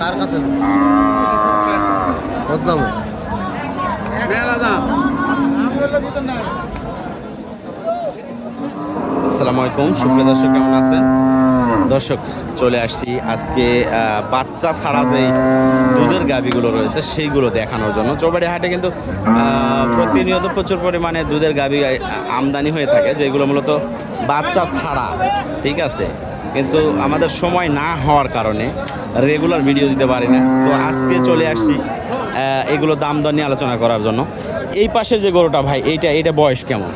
কার কাছে? কত আসসালামু আলাইকুম, সুপ্রিয় দর্শক, কেমন আছেন? দর্শক, চলে আসছি আজকে বাচ্চা ছাড়া যেই দুধের গাভিগুলো রয়েছে, সেইগুলো দেখানোর জন্য। চৌবাড়ি হাটে কিন্তু প্রতিনিয়ত প্রচুর পরিমাণে দুধের গাভি আমদানি হয়ে থাকে, যেগুলো মূলত বাচ্চা ছাড়া, ঠিক আছে? কিন্তু আমাদের সময় না হওয়ার কারণে রেগুলার ভিডিও দিতে পারি না। তো আজকে চলে আসছি এগুলো দাম দর নিয়ে আলোচনা করার জন্য। এই পাশের যে গরুটা ভাই এইটা এইটা বয়স কেমন?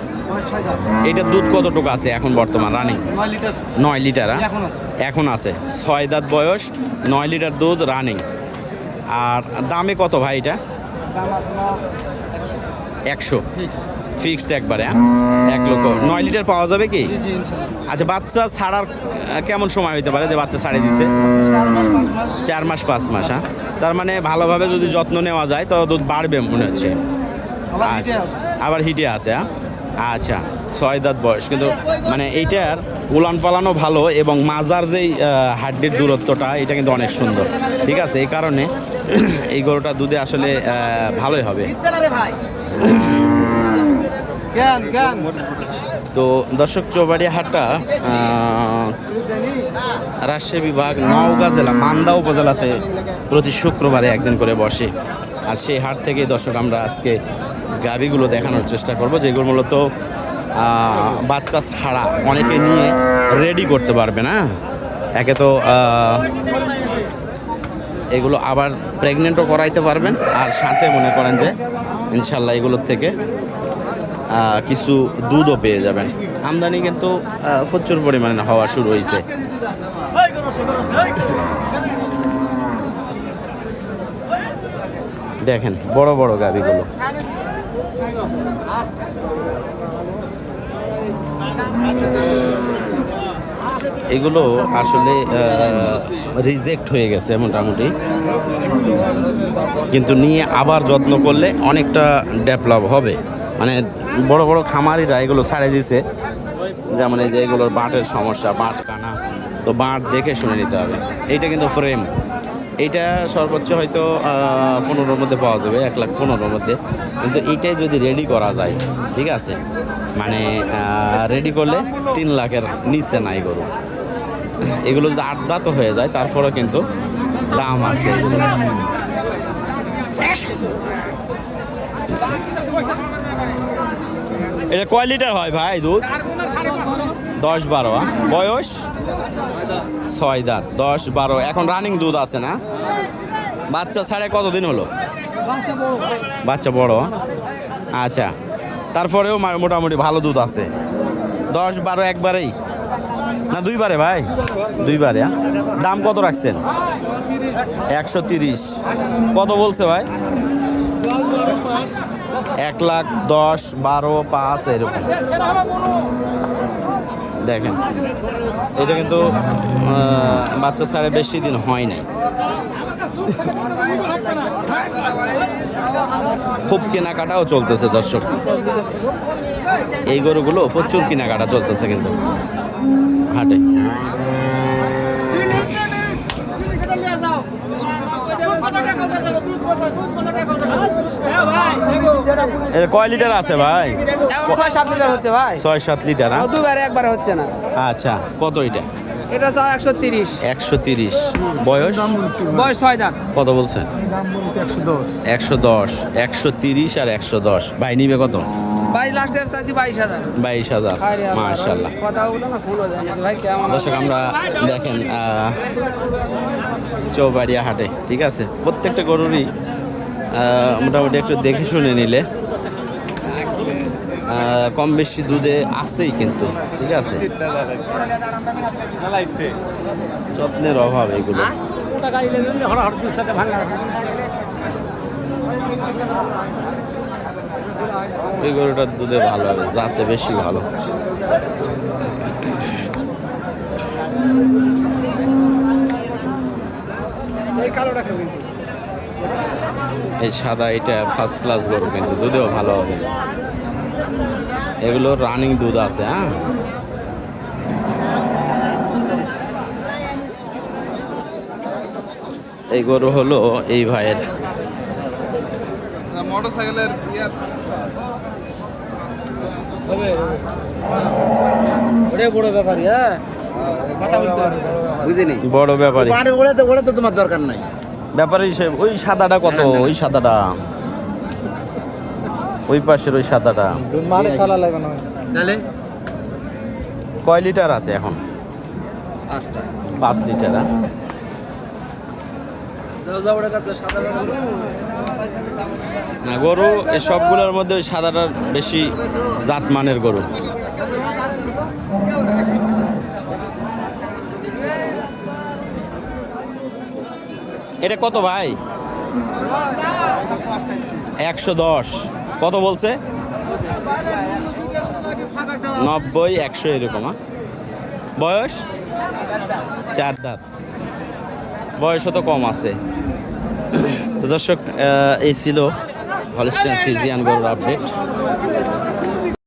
এটা দুধ কতটুকু আছে এখন বর্তমান রানিং? নয় লিটার। এখন আছে। ছয় দাঁত বয়স নয় লিটার দুধ রানিং। আর দামে কত ভাই এটা? একশো। ফিক্সড একবারে হ্যাঁ? এক লক্ষ। নয় লিটার পাওয়া যাবে কি? আচ্ছা বাচ্চা ছাড়ার কেমন সময় হতে পারে যে বাচ্চা ছাড়িয়ে দিচ্ছে চার মাস পাঁচ মাস। হ্যাঁ? তার মানে ভালোভাবে যদি যত্ন নেওয়া যায় তো দুধ বাড়বে মনে হচ্ছে। আচ্ছা, আবার হিটে আছে হ্যাঁ? আচ্ছা ছয় দাঁত বয়স। কিন্তু মানে এইটার উলান পালানো ভালো এবং মাজার যেই হাড্ডির দূরত্বটা এটা কিন্তু অনেক সুন্দর। ঠিক আছে? এই কারণে এই গরুটা দুধে আসলে ভালোই হবে। তো দর্শক চৌবাড়ি হাটটা রাজশাহী বিভাগ নওগাঁ জেলা, মান্দা উপজেলাতে প্রতি শুক্রবারে একদিন করে বসে। আর সেই হাট থেকে দর্শক আমরা আজকে গাবিগুলো দেখানোর চেষ্টা করব, যেগুলো মূলত বাচ্চা ছাড়া অনেকে নিয়ে রেডি করতে পারবে না। একে তো এগুলো আবার প্রেগনেন্টও করাইতে পারবেন, আর সাথে মনে করেন যে, ইনশাল্লাহ এগুলোর থেকে কিছু দুধও পেয়ে যাবেন। আমদানি কিন্তু প্রচুর পরিমাণে হওয়া শুরু হয়েছে দেখেন, বড় বড় গাভিগুলো। এগুলো আসলে রিজেক্ট হয়ে গেছে মোটামুটি। কিন্তু নিয়ে আবার যত্ন করলে অনেকটা ডেভেলপ হবে। মানে বড় বড় খামারিরা এগুলো ছাড়ে দিছে। যেমন এই যে এগুলোর বাঁটের সমস্যা, বাঁট কানা, তো বাঁট দেখে শুনে নিতে হবে। এইটা কিন্তু ফ্রেম এইটা সর্বোচ্চ হয়তো পনেরোর মধ্যে পাওয়া যাবে, এক লাখ পনেরোর মধ্যে। কিন্তু এইটাই যদি রেডি করা যায়, ঠিক আছে? মানে রেডি করলে তিন লাখের নিচে নাই গরু। এগুলো যদি আট দাঁতও হয়ে যায়, তারপরেও কিন্তু দাম আছে। এগুলো এটা কয় লিটার হয় ভাই দুধ? দশ বারো আ? বয়স? ছয় দাঁত, দশ বারো। এখন রানিং দুধ আছে না? বাচ্চা ছাড়ে কতদিন হলো? বাচ্চা বড়। আচ্ছা তারপরেও মোটামুটি ভালো দুধ আছে। দশ বারো একবারেই? না, দুইবারে ভাই? দুইবারে আ? দাম কত রাখছেন? একশো তিরিশ। কত বলছে ভাই? এক লাখ দশ, বারো, পাঁচ, এরকম। দেখেন, এটা কিন্তু বাচ্চা ছাড়া বেশি দিন হয় নাই। খুব কেনাকাটাও চলতেছে, দর্শক। এই গরুগুলো প্রচুর কেনাকাটা চলতেছে কিন্তু, হাটে। এটা কয় লিটার আছে ভাই? এখন ছয় সাত লিটার হচ্ছে ভাই। ছয় সাত লিটার? দুবারে একবার হচ্ছে না। আচ্ছা কত এটা? এটা একশো তিরিশ। একশো তিরিশ। বয়স? বয়স ছয় দাঁত। কত বলছেন? একশো দশ। একশো তিরিশ আর একশো দশ। ভাই নিবে কত? দর্শক আমরা দেখেন আহ, চৌবাড়িয়া হাটে ঠিক আছে? প্রত্যেকটা গরুরই মোটামুটি একটু দেখে শুনে নিলে। কম বেশি দুধে আছেই কিন্তু, ঠিক আছে? যত্নের অভাব এগুলো। এই গরুটার দুধে ভালো হবে যাতে বেশি ভালো। এই কালোটা খাবি এই সাদা এটা ফার্স্ট ক্লাস গরু কিন্তু দুধেও ভালো হবে। এগুলো রানিং দুধ আছে হ্যাঁ? এই গরু হলো এই ভাইয়ের। বড় ব্যাপারই হ্যাঁ? বুঝিনি? বড় ব্যাপারী ওড়ে তো তোমার দরকার নাই। ব্যাপারী হিসেবে ওই সাদাটা কত? ওই সাদাটা। ওই পাশের ওই সাদাটা। মানে কয় লিটার আছে এখন? পাঁচটা। পাঁচ লিটার না গরু এই সবগুলোর মধ্যে ওই সাদাটার বেশি জাতমানের গরু। এটা কত ভাই? একশো দশ। কত বলছে? নব্বই, একশো এরকম হ্যাঁ? বয়স? চার দাঁত। বয়সও তো কম আছে। তো দর্শক এই ছিল হলিস্টিয়ান ফিজিয়ান গরুর আপডেট